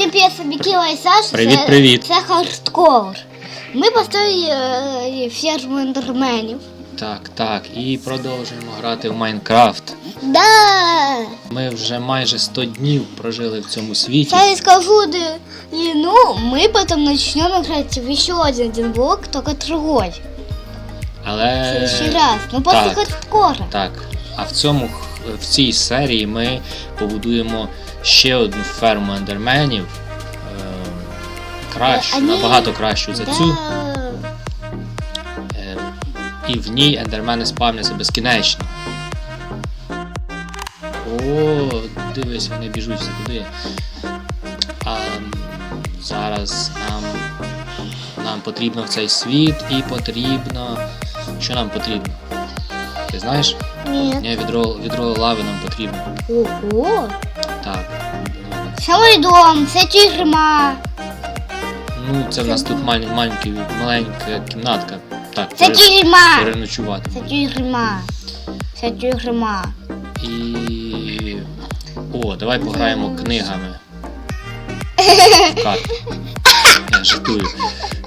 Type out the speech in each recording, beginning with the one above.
Всім привіт, собі Кіла і Саша. Привіт, привіт. Це хардкор. Ми поставили е, фермендерменів. Так, так. І продовжуємо грати в Майнкрафт. Да. Ми вже майже 100 днів прожили в цьому світі. Сейчас скажу длину, мы потом начнем играть в еще один, один блок, только другой. В Але Ще раз. Ну, после так. хардкора. так, а в цьому в цій серії ми побудуємо ще одну ферму ендерменів. Е, кращу, е, набагато кращу за цю. Е, і в ній ендермени спавняться безкінечно. О, дивись, вони біжуть все туди. А зараз нам нам потрібно в цей світ і потрібно. Що нам потрібно? Ти знаєш? Ні. Ні, відро, відро лави нам потрібно. Ого! Це дом, це тюрма. Ну, це в нас тут маль- маленький, маленька кімнатка. Так, Це пере- тюрма. переночувати. Це тюрма. Це тюрма. І. О, давай пограємо книгами. В. Я жартую.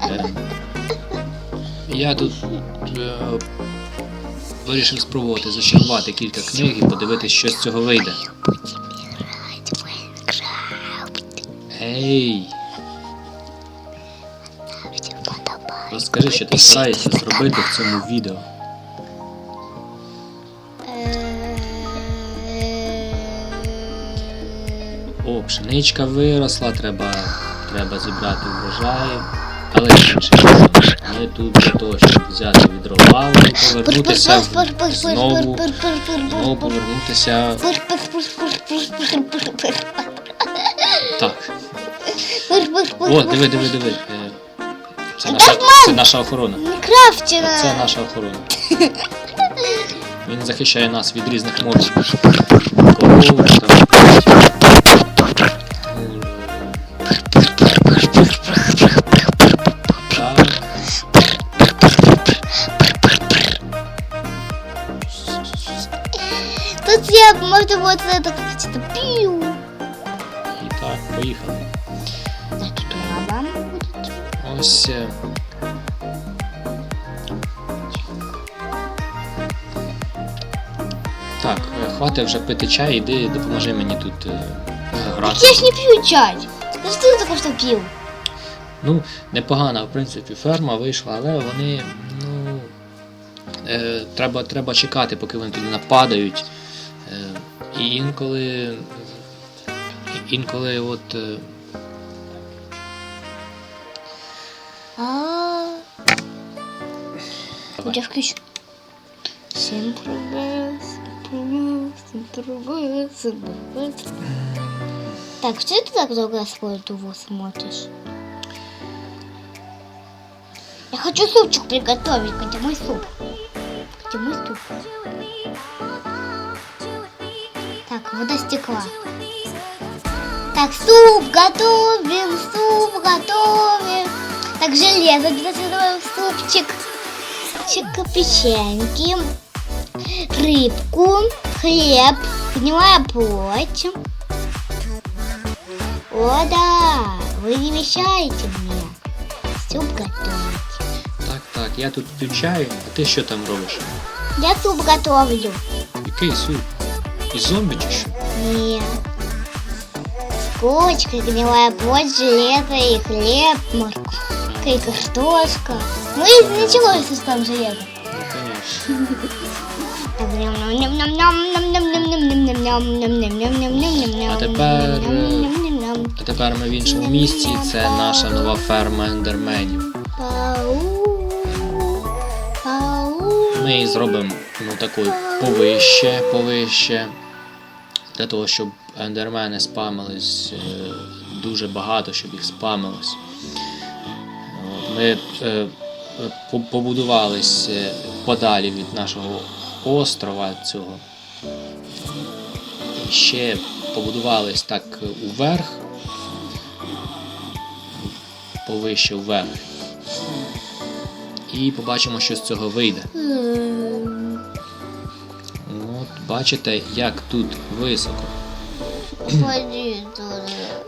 Е, я тут е, вирішив спробувати зачарувати кілька книг і подивитися, що з цього вийде. Ей! Розкажи, що ти стараєшся зробити в цьому відео. О, пшеничка виросла, треба треба зібрати врожаї. Але інше, ми тут для того, щоб взяти відро паливо, повернутися знову, знову повернутися. Так. плив, давай, давай, давай! диви, диви. Е, Це наша, це наша охорона. Не крафтіна. Це наша охорона. Він захищає нас від різних мобів. Тут я можу вот это, это хватить вже пити чай, іди допоможи мені тут е, грати. Так я ж не п'ю чай. Скажи, ти також що п'ю. Ну, непогана, в принципі, ферма вийшла, але вони, ну. е, Треба треба чекати, поки вони туди нападають. Е, І інколи. Інколи от. Е, А. Я включу. Всім привіт. Так, что ты так долго свой его смотришь? Я хочу супчик приготовить, хотя мой суп. Хотя мой суп. Так, вода стекла. Так, суп готовим, суп готовим. Так, железо обязательно супчик. Чик печеньки рыбку, хлеб, гнилая плоть. О, да, вы не мешаете мне суп готовить. Так, так, я тут п'ю чаю, а ты що там робиш? Я суп готовлю. Який суп? и зомбі? Нет. Кочка, курочкой, гнилая плоть, железо и хлеб, морковка и картошка. Ну и началось там железо. Ну, конечно. А тепер а тепер ми в іншому місці. Це наша нова ферма ендерменів. Ми зробимо ну, таку повище, повище. Для того, щоб ендермени спамились дуже багато, щоб їх спамилось. Ми побудувались подалі від нашого острова цього. Ще побудувались так уверх, повище вверх. І побачимо, що з цього вийде. От, бачите, як тут високо.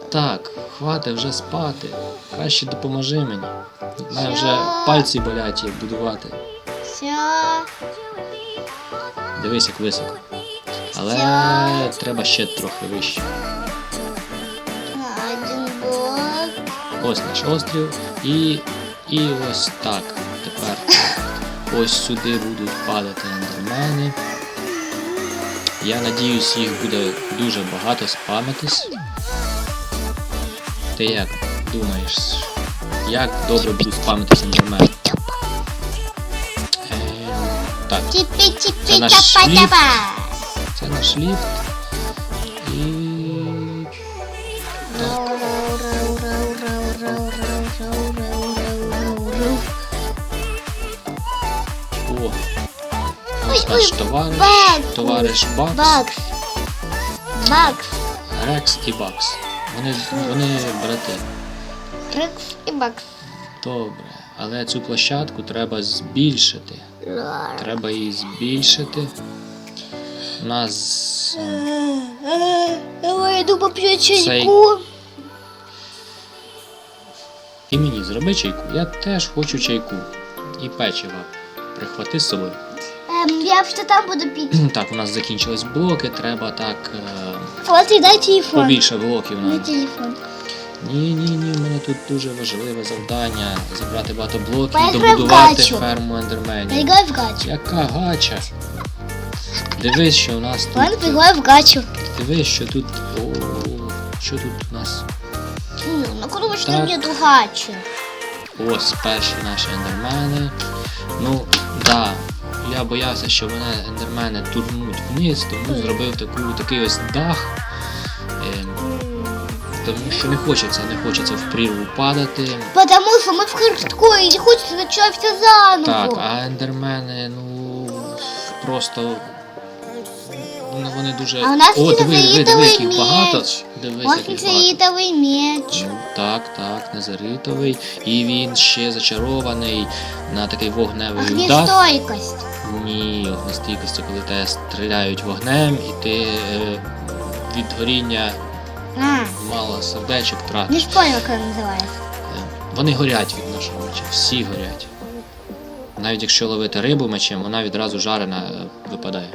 Так, хватить вже спати. Краще допоможи мені. У мене вже пальці болять їх будувати. Дивись, як високо. Але треба ще трохи вище. Ось наш острів. І, і ось так. Тепер ось сюди будуть падати ендермени. Я надіюсь, їх буде дуже багато спамитись. Ти як думаєш, як добре будуть спамитись ендермени? Це наш ліфт. Це наш ліфт. І... Наш товариш, товариш Бакс. Бакс. Рекс і Бакс. Вони, вони брати. Рекс і Бакс. Добре, але цю площадку треба збільшити. Треба її збільшити. У нас Давай, я йду поп'ю чайку. і мені зроби чайку. Я теж хочу чайку. І печива. Прихвати з собою. Ем, я що там буду пити. Так, у нас закінчились блоки, треба так. Е, От і дай телефон. побільше блоків Дай телефон. Ні, ні, ні, у мене тут дуже важливе завдання забрати багато блоків, Поіграй в добудувати гачу. ферму ендерменів. Поиграй в гачу. Яка гача? Дивись, що у нас Ладно, тут. поиграй в гачу. Дивись, що тут. О, що тут у нас? Ну, ну что Так. нету гачу? Ось перші наші ендермени. Ну, да. Я боявся, що вони ендермени турнуть вниз, тому зробив таку, такий ось дах. Ем, тому що не хочеться, не хочеться в прірву падати. Потому что мы в хардкоре, не хочется начать все заново. Так, а ендермени, ну просто. Ну, вони дуже. А у нас О, диви, диви, диви, яких багато. меч. Дивись, яких багато. фиолетовый меч. Ну, так, так, незаритовий. І він ще зачарований на такий вогневий удар. Огнестойкость. Ні, огнестійкості, коли тебе стріляють вогнем, і ти е, від горіння А, мало сердечок не тратиш. понял, как называется. Е, Вони горять від нашого меча, всі горять. Навіть якщо ловити рибу мечем, вона відразу жарена е, випадає.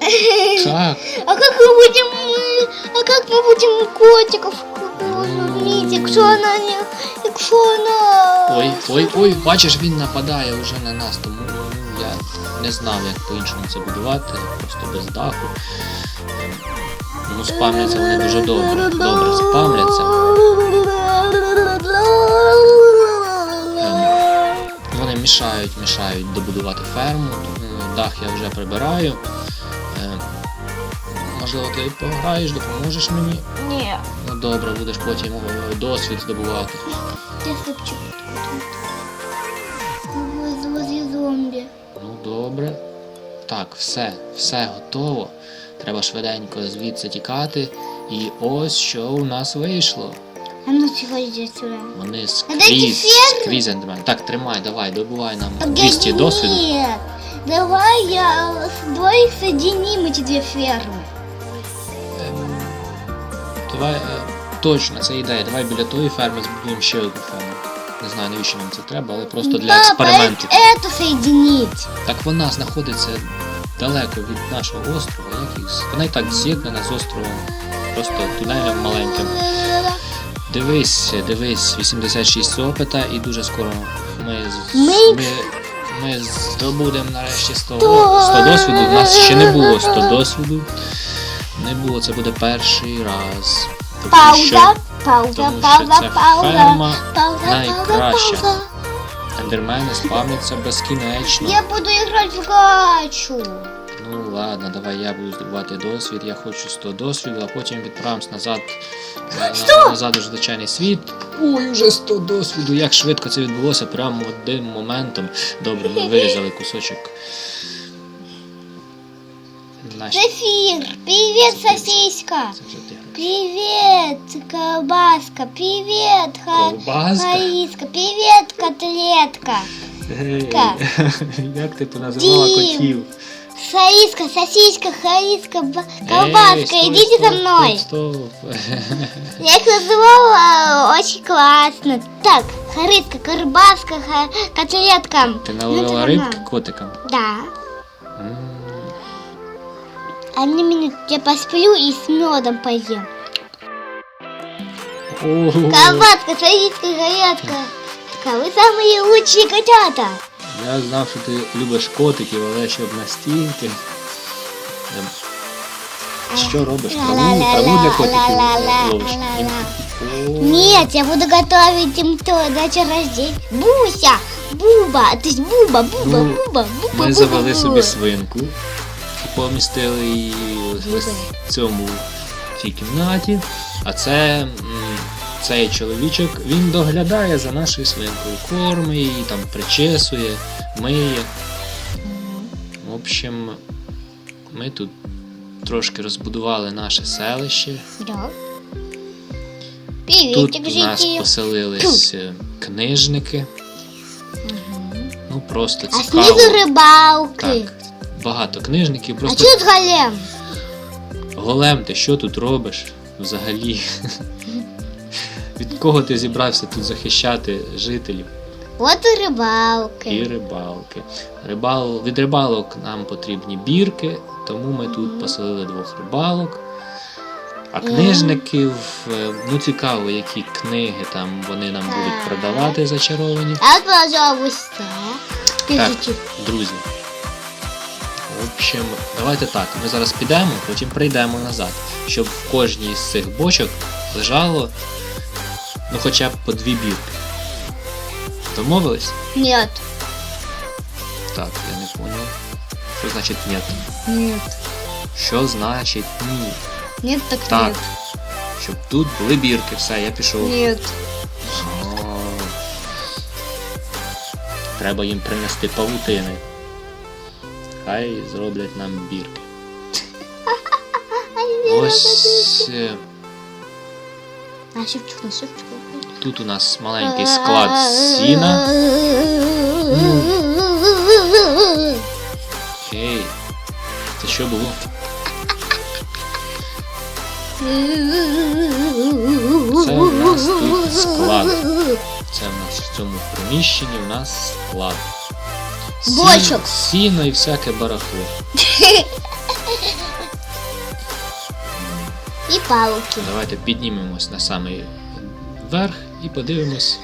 Так, А как мы будем, э, а как мы будем котиков кормить, якщо вона не, якщо вона... ой, ой, ой, бачиш, він нападає вже на нас, тому ну, я не знав, як по-іншому це будувати, просто без даху. Ну, спамляться вони дуже добре, добре спамляться. Вони мішають, мішають добудувати ферму. Дах я вже прибираю. Е, Можливо, ти пограєш, допоможеш мені. Ні. Ну добре, будеш потім досвід здобувати. Я. Возле зомбі. Ну добре. Так, все, все готово. Треба швиденько звідси тікати. І ось що у нас вийшло. А ну сьогодні сюди. Вони дайте скрізь, ферму. скрізь ендермен. Так, тримай, давай, добувай нам 200 досвіду. Нет. Давай я с двоих соединим эти две фермы. Ем, Давай, е, точно, це ідея. Давай біля тої ферми збудуємо ще одну ферму. Не знаю, навіщо нам це треба, але просто для Папа, експерименту. э- это соединить. Так вона знаходиться далеко від нашого острова. Як їх з- Вона і так з'єднана з островом. Просто тунелем маленьким. Дивись, дивись, 86 опита і дуже скоро ми, Ми- ми, здобудемо нарешті 100, 100 досвіду. У нас ще не було 100 досвіду. Не було, це буде перший раз. Пауза, пауза, пауза, пауза, пауза, пауза. Ендермени спавняться безкінечно. Я буду играть в гачу. Ну ладно, давай я буду здобувати досвід. Я хочу 100 досвіду, а потім відправимось назад, е, на, назад у звичайний світ. Ой, уже 100 досвіду. Як швидко це відбулося, прямо одним моментом. Добре, ми вирізали кусочок. Наш... Зефир, привет, сосиска. Це вже ти. Привет, колбаска. Привет, ха... Ковбаска? Хаиска. Привет, котлетка. Як ти поназвала Дім. котів? Сосиска, сосиска, хариска, колбаска, Эй, стой, идите стоп, за мной. Стоп, стоп. Я их называла очень классно. Так, хариска, колбаска, котлетка. Ти Ну, наловила нормально. котикам? Да М, Одну минуту я посплю и с медом поем. Ого. Колбаска, сосиска, галетка. Вы самые лучшие котята. Я знав, що ти любиш котиків, але щоб настільки. Ем, Що робиш? Траву, траву для котиків Ла-ла-ла, ловиш? ла-ла-ла. О, Нет, я буду готовить им то на день рождения. Буся, Буба, то есть Буба, Буба, Ну, Буба, Буба. Ми Буба, завели Буба. собі свинку і Помістили її в цьому цій кімнаті. А це цей чоловічок він доглядає за нашою свинкою, кормить її, там причесує, миє. В общем, ми тут трошки розбудували наше селище. Тут у нас поселились е, книжники. Ну просто А цікаво. снизу рыбалки. Так, багато книжників. А Просто что это голем? голем, ти що тут робиш взагалі? Від кого ти зібрався тут захищати жителів Вот и рыбалка. і рибалки? Рибал... Від рибалок нам потрібні бірки, тому ми тут поселили двох рибалок. А книжників, е, ну цікаво, які книги там вони нам будуть продавати зачаровані. А пожалуйста. Скажите. Друзі. В общем, давайте так. Ми зараз підемо, потім прийдемо назад, щоб в кожній з цих бочок лежало ну хоча б по дві бірки. Домовились? Нет. Так, я не поняв. Що значить ні? Нет. Що значить ні? Нет, так, Так. Щоб тут були бірки, все, я пішов. Нет. Треба їм принести павутини. Хай зроблять нам бірки. Ось е, На на шепчик. тут у нас маленький склад сіна. Ей, це що було? Це у нас тут склад. Це в нас в цьому приміщенні у нас склад. Сі- Бочок. Сіно і всяке барахло. И палки. Давайте піднімемось на самий верх і подивимось.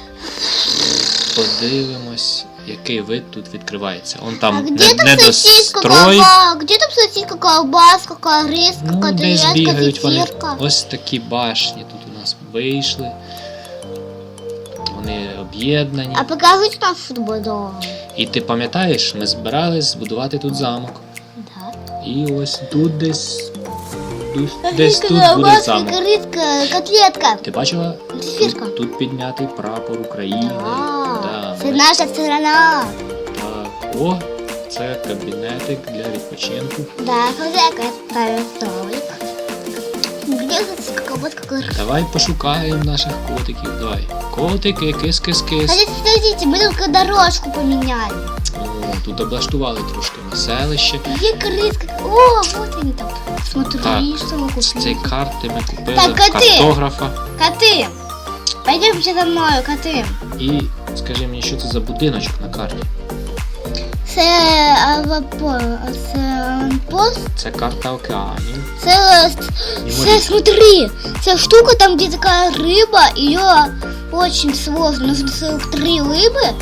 Подивимось, який вид тут відкривається. Он А там где там сосиска, недострой. Где там сосиска, колбаска, кориска, Ну, десь котлетка, бігають вони. зефирка? Ось такі башні тут у нас вийшли. Вони об'єднані. А покажите нам футбол. І ти пам'ятаєш, ми збирались збудувати тут замок. Да. І ось тут десь. тут- Десь тут буде замок. кориска, котлетка. Ти бачила? Зефірка. Тут, тут піднятий прапор України. Да. ми- наша страна. Так, о, це кабінетик для відпочинку. Да, хозяйка ставит столик. Давай пошукаємо наших котиків. Давай. Котики, кис-кис-кис. Подождите, подождите, мы только дорожку поменяли. О, тут облаштували трошки селище. Где крыска? О, вот они там. Смотри, Так, что мы З купили. цієї карти ми купили Так, коти. картографа. Коты. Пойдемте за мною, коты. І скажи мені, що це за будиночок на карті? Це авапо- це аванпост. Це карта океанів. Це, І це морів. смотри, ця штука, там где такая рыба, ее очень сложно. Нужно 43 рыбы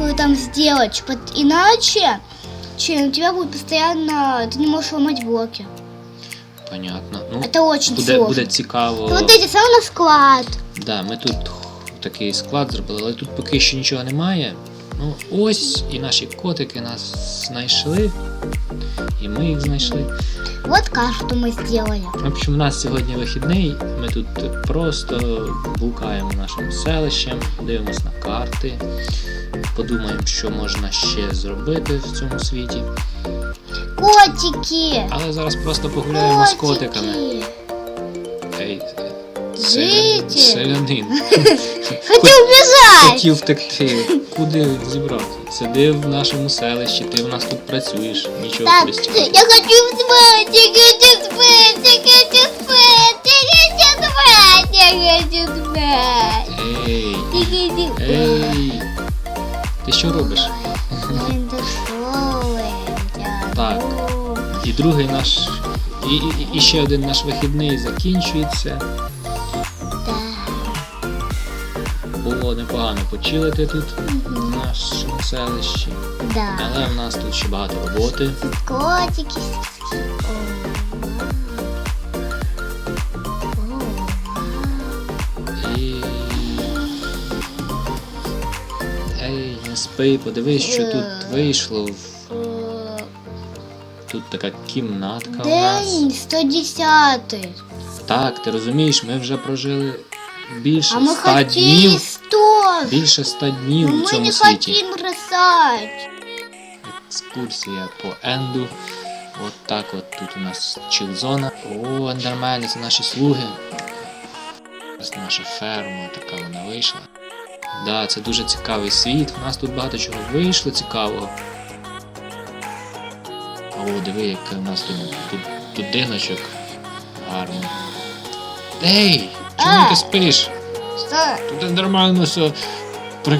э, там сделать, пот- иначе чем у тебя будет постоянно, ты не можешь ломать блоки. Понятно. Ну, Это очень буде, сложно. буде цікаво. Вот эти сам на склад. Да, ми тут такий склад зробили, але тут поки що нічого немає. Ну, ось і наші котики нас знайшли. І ми їх знайшли. Вот карту мы сделали. В общем, у нас сьогодні вихідний. Ми тут просто блукаємо нашим селищем, дивимось на карти, подумаємо, що можна ще зробити в цьому світі. Котики. Але зараз просто погуляємо з котиками. Ей, Житель. Селянин. Хотів біжати. Хотів втекти. Куди зібрався? Сиди в нашому селищі, ти в нас тут працюєш, нічого Так, тобі стягати. я хочу спать, я хочу спать, я хочу спать, я хочу спать, я хочу спать. Ей, Я хочу спать. ей. Ти що робиш? Блин, до школи. Так. І другий наш. І, і, і ще один наш вихідний закінчується. Було непогано почилити тут в нашому селищі. Да. Але в нас тут ще багато роботи. Котики. І. Ей, не спи, подивись, що тут вийшло. Тут така кімнатка у нас. День 110. Так, ти розумієш, ми вже прожили більше А 100 днів. 100. Більше 100 днів Но у цьому не світі. хотим. Екскурсія по Енду. От так от тут у нас чилзона. О, ендермени, це наші слуги. Ось наша ферма, така вона вийшла. Да, це дуже цікавий світ. У нас тут багато чого вийшло цікавого. О, диви, яке у нас тут, тут будиночок гарний. Ей! Чому А! ти спиш? Что? Тут нормально все при...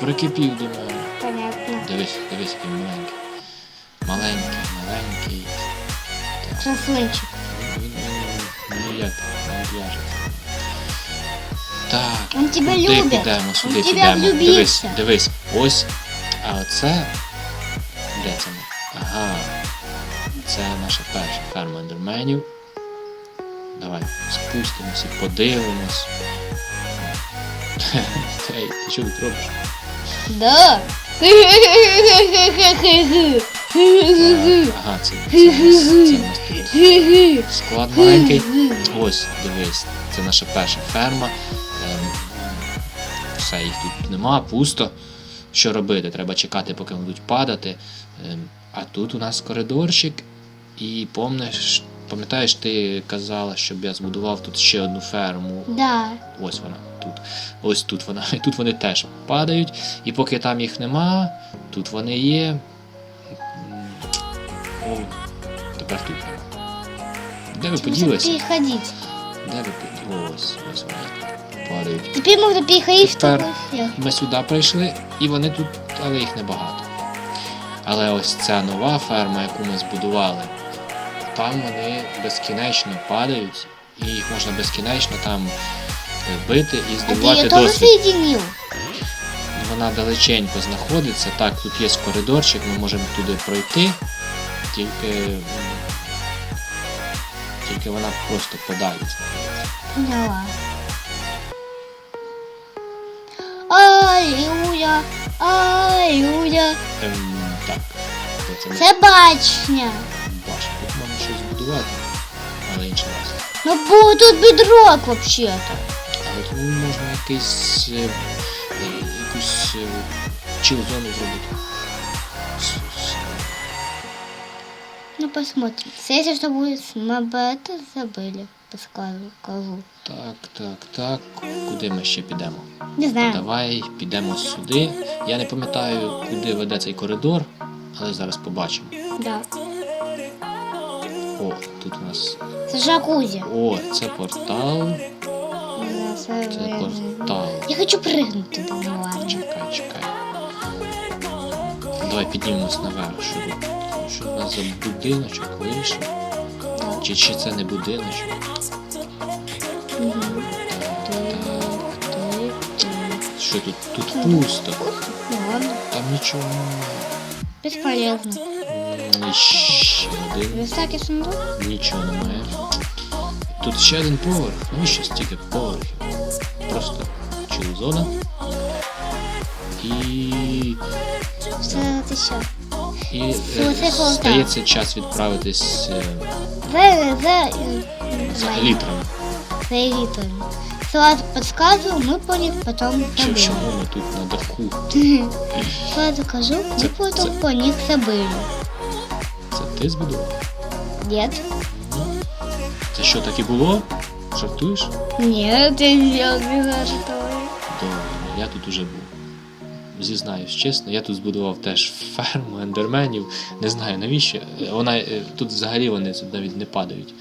прикипів до мене. Понятно. Дивись, дивись, який маленький. Маленький, маленький. Красунчик. Він мені не. Так, Он тебя куди любит. підемо, сюди Он тебя підемо. Дивись, дивись, ось. А оце. Де це? ми? Ага. Це наша перша ферма ендерменів. Давай спустимося, подивимось. Ей, ти що тут робиш? Да. Ага, це, це, це у склад маленький. Ось, дивись, це наша перша ферма. Ем, Все, їх тут нема, пусто. Що робити? Треба чекати, поки вони будуть падати. Ем, А тут у нас коридорчик. І помниш, пам'ятаєш, ти казала, щоб я збудував тут ще одну ферму. Да. Ось вона тут. Ось тут вона. І тут вони теж падають. І поки там їх нема, тут вони є. О, тепер тут нема. Де ви поділися? переходить. Де ви поділися? Ось, ось вони падають. Теперь можно переходить в всех. Ми сюди прийшли, і вони тут, але їх небагато. Але ось ця нова ферма, яку ми збудували, там вони безкінечно падають, і їх можна безкінечно там е, бити і А здобувати ее досвід. Вона далеченько знаходиться. Так, тут є коридорчик, ми можемо туди пройти. Тільки. Тільки вона просто подалі знаходиться. Поняла. Аллилуйя, аллилуйя. Ем, так. Це бачня бачимо? Тут можна щось будувати, але інший раз. Ну бо тут бедрок вообще-то. Але тут можна якийсь. е, е, якусь е, чил-зону зробити. С- с- Ну посмотрим. Если что будет, мы об этом забыли. Подскажу, скажу. Так, так, так. Куди ми ще підемо? Не знаю. Давай підемо сюди. Я не пам'ятаю, куди веде цей коридор, але зараз побачимо. Да. О, тут у нас. Це джакузи. О, це портал. Це портал. Я хочу прыгнуть туда, ну. Чекай, чекай. Давай піднімемось наверх. Що тут? Що у нас за будиночок вийшов? Чи, чи це не будиночок? Що тут? Тут пусто. Ну ладно. Там нічого немає. Бесполезно. М, і Ще один. Високий сундук? Нічого немає. Тут ще один поверх. Навіщо стільки поверхів? Просто чилзона. І. Це ти що? І е, Оце портал. стається час відправитись е, За, за, за елітрами. За элитрами. Сразу подсказываю, мы поняли, потом Чи забыли. чому ми тут на даху? Сразу скажу, мы Це- потом це- по них забыли. ти збудував? Нет. Це що так і було? Жартуєш? Нет, я не жартую. Добре, я тут уже був. Зізнаюсь чесно, я тут збудував теж ферму ендерменів. Не знаю навіщо. Вона е, тут взагалі вони тут навіть не падають.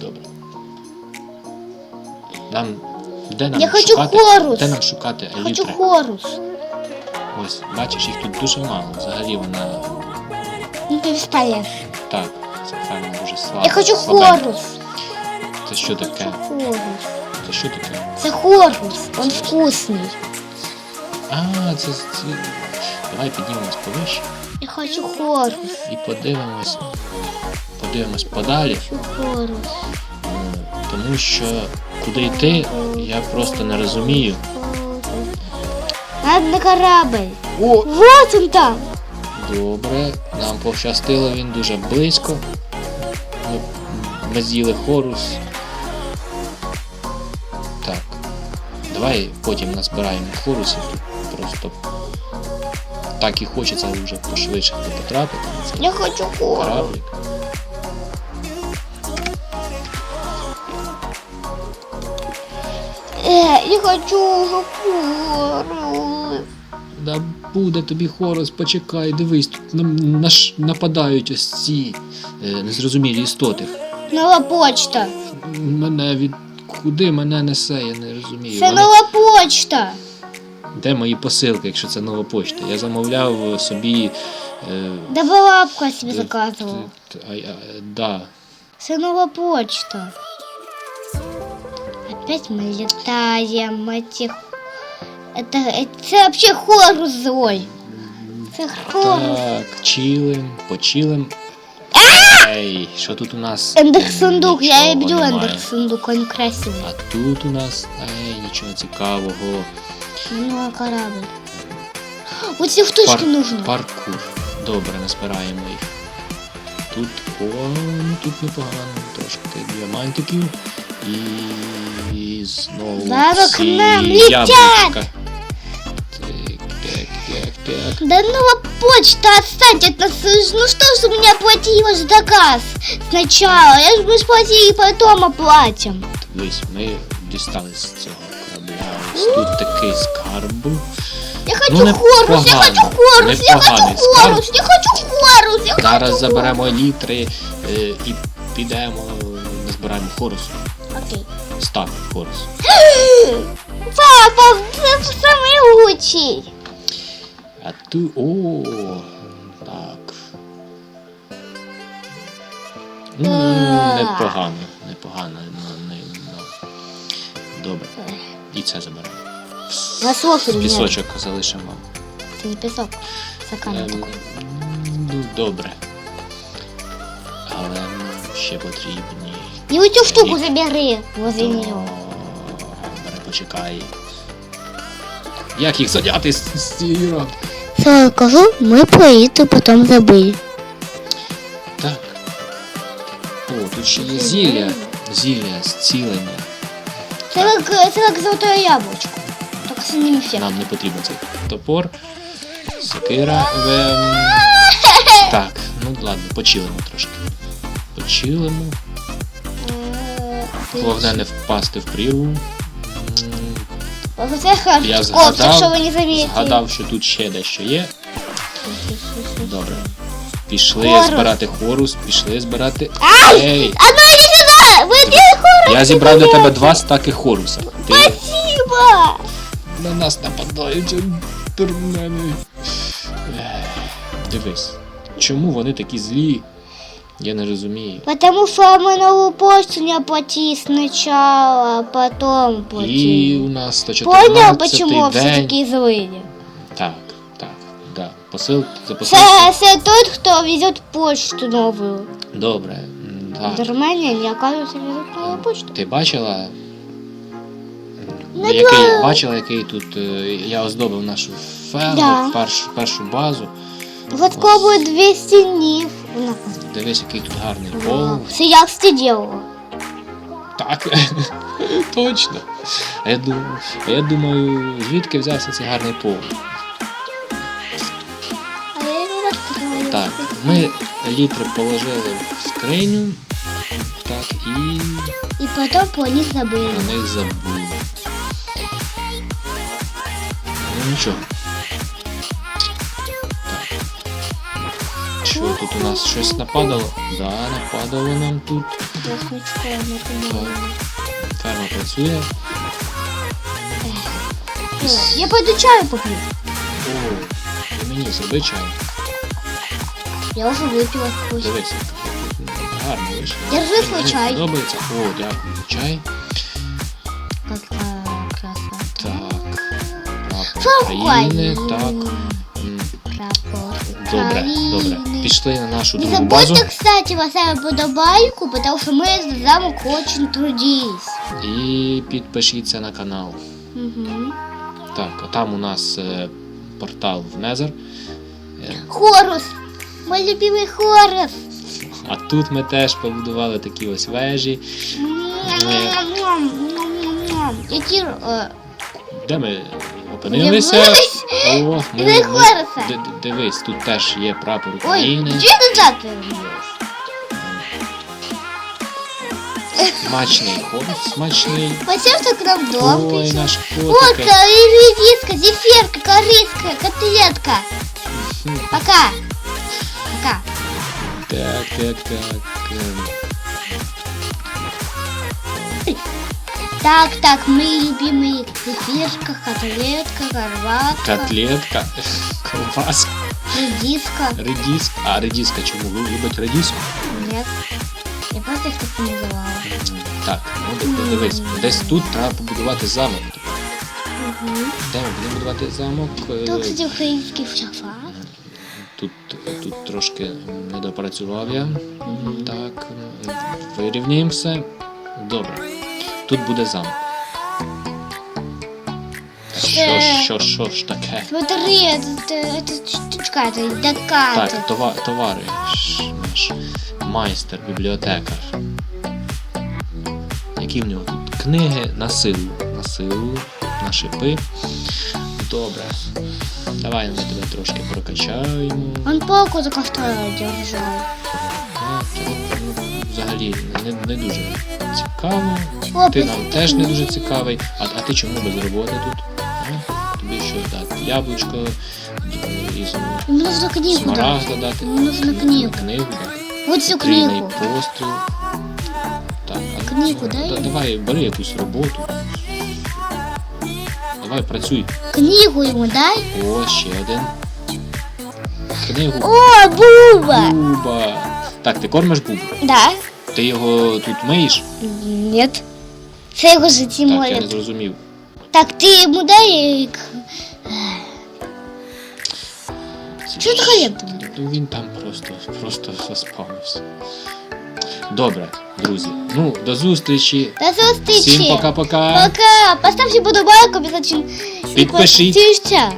Добре. Нам. Де нам Я хочу шукати? хорус. Де нам шукати Я Хочу хорус. Ось, бачиш, їх тут дуже мало. Взагалі вона. Ну ты бесполезно. Так, ця ферма дуже слаба. Я хочу слабенька. хорус. Це що таке? Хорус. Це що таке? Это хорус. Он вкусный. А, це, це... Давай піднімемось повище Я хочу хорус. і подивимось. Подивимось подалі. Хочу хорус. Е, Тому що куди йти, я просто не розумію. Надо на корабль. О! Вот он там. Добре, нам пощастило, він дуже близько. Ми, з'їли хорус. Так. Давай потім назбираємо хорусів. Просто так і хочеться вже пошвидше потрапити Я хочу кораблик. Э, я хочу хорус. Да буде тобі хорус, почекай, дивись, тут нам наш нападають ось ці е, незрозумілі істоти. Нова почта. Мене від куди мене несе, я не розумію. Це Вони- нова почта. Де мої посилки, якщо це нова почта? Я замовляв е, собі. Е, Да бабка себе т- заказывала. т- а, а, да. Це нова почта. Опять мы летаем этих... Это, это вообще хорус злой. Це хорус. Так, чилим, почилим. Ей, що тут у нас? Ендер сундук, я Нічого люблю немає. ендер сундук, он красивый. А тут у нас ей, нічого цікавого. Ну, а корабль. Вот все штучки Пар- нужно. Паркур. Добре, назбираємо їх. Тут, о, ну тут непогано, трошки діамантиків. І, і знову Зараз ці к нам летять! яблучка. Так, так, так, так. Да нова почта, отстаньте от нас. Ну что ж у меня оплатила за заказ сначала? Я же мы ж платили, потом оплатим. Дивись, ми дістали з цього корабля. Ось тут такий скарб. був. Я хочу Ну, хорус, я непогано, хочу хорус, я хочу непоганий скарб. хорус, я хочу хорус, я хочу Зараз заберемо літри е, і підемо, назбираємо хорусу. Окей. Стак хорус. Папа, ты самый лучший. А ту. О, так. Ну, непогано, непогано. Ну, не, ну. Добре. І це заберемо. Или? Пісочок залишимо. Это не песок, стакан Ем, такой. Ну, добре. Але ще потрібні. Вот эту штуку забери возле нее. Добре, почекай. Як їх задяти з, з цієї рамки? Все, скажу, мы поїти, потом забыли. Так. О, тут ще є зілля. Зілля, зцілення. Это как, это как золотое яблочко. Только с ним все. Нам не потрібен цей топор. Сокира. Ем... Так, ну ладно, почилимо трошки. Почилимо. Головне не впасти в прірву. М, Вот это хорошо, Я что згадав, вы не заметили. згадав, що тут ще дещо є. Добре. Пішли Хорус. збирати хорус, пішли збирати. Ай! Ей! А ну иди сюда! Вы где хорус? Я зібрав для тебе два стаки хоруса. Ти Спасибо! на нас нападають дурмени. Дивись, чому вони такі злі? Я не розумію. Потому что мы новую почту не оплатили сначала, а потом І оплатили. у нас 114 Понял, почему все день. такие злые? Так, так, да. Посил за посилку. Это тот, кто везет почту новую. Добре. м, В Так. Германии они, оказывается, везут новую почту. Ти бачила? Не який, знаю. бачила, який тут е, я оздобив нашу ферму, Да. першу, першу базу. Вот скоро будет 200 дней. у. Дивись, який тут гарний пол. Все я, кстати, делала. Так, точно. А я думаю, а я думаю, звідки взявся цей гарний пол? Я. Так, ми літри положили в скриню. Так, і Потом про них забыли. Про них. Ну нічого. тут у нас щось нападало? Да, нападало нам тут. Ферма працює. Я пойду чаю попью. О, і мені зроби чай. Я уже выпила вкус. Дивись. Гарно вийшло. Держи свой Мені чай. Подобається. О, дякую. Чай. Какая красота. Так. Прапор Фу, України. ой. Так. Добре, добре. Пішли на нашу Не другу базу. забудьте, кстати, поставить подобайку, потому мы за замок очень трудились. І підпишіться на канал. Угу. Так, а там у нас е, портал в Незер. Е, Хорус. Мой любимый Хорус. А тут ми теж побудували такі ось вежі. Які е, Де ми опинилися? О, ми, ми- ди- дивись, тут теж є прапор Ой, України. где назад вернулась? Смачний хорус, смачний. Спасибо, к нам дом Ой, наш котик. редиска, зефирка, кориска, котлетка. Пока. Пока. Так, так, так. Так, так, мои любимые зефирка, котлетка, горбатка, Котлетка, ковбаска, редиска. редіска. А, редіска чому? Ви любите редіску? Нет. Я просто их так называла. М, Так, ну ди- ди- дивись, десь тут треба побудувати замок. Угу. Де ми будемо будувати замок? Е, Тут, кстати, украинский шафа. Тут, тут трошки не допрацював я. Так, вирівнюємо все. Добре. Тут буде замок. Так, Що ж, що ж, що ж таке? Смотри, это, это штучка, это докаты. Так, товар, товари. Ш- Наш майстер, бібліотекар. Які в нього тут? Книги на силу. На силу, на шипи. Добре. Давай ми тебе трошки прокачаємо. Он палку за костра держал. Взагалі не, не дуже цікаво. Ти нам теж не дуже цікавий. А, а ти чому без роботи тут? А? Тобі що дати? Яблучко, нужно книгу дать. смарагда дати. Нужно книгу. Книгу дати. Вот всю Трійний книгу. постріл. Так, а Книгу дай. да- давай бери якусь роботу. Давай працюй. Книгу ему дай. О, ще один. Книгу. О, Буба! Буба. Так, ти кормиш бубу? Да. Ти його тут миєш? Нет. Це його житті Так, я не зрозумів. Так, ти йому дай. к- Що ти хаєм там? Ну він там просто, просто заспавився. Добре, друзі. Ну, до зустрічі. До зустрічі. Всім пока-пока. Пока. Поставте подобайку обязательно. Підпишіть. Підпишіться.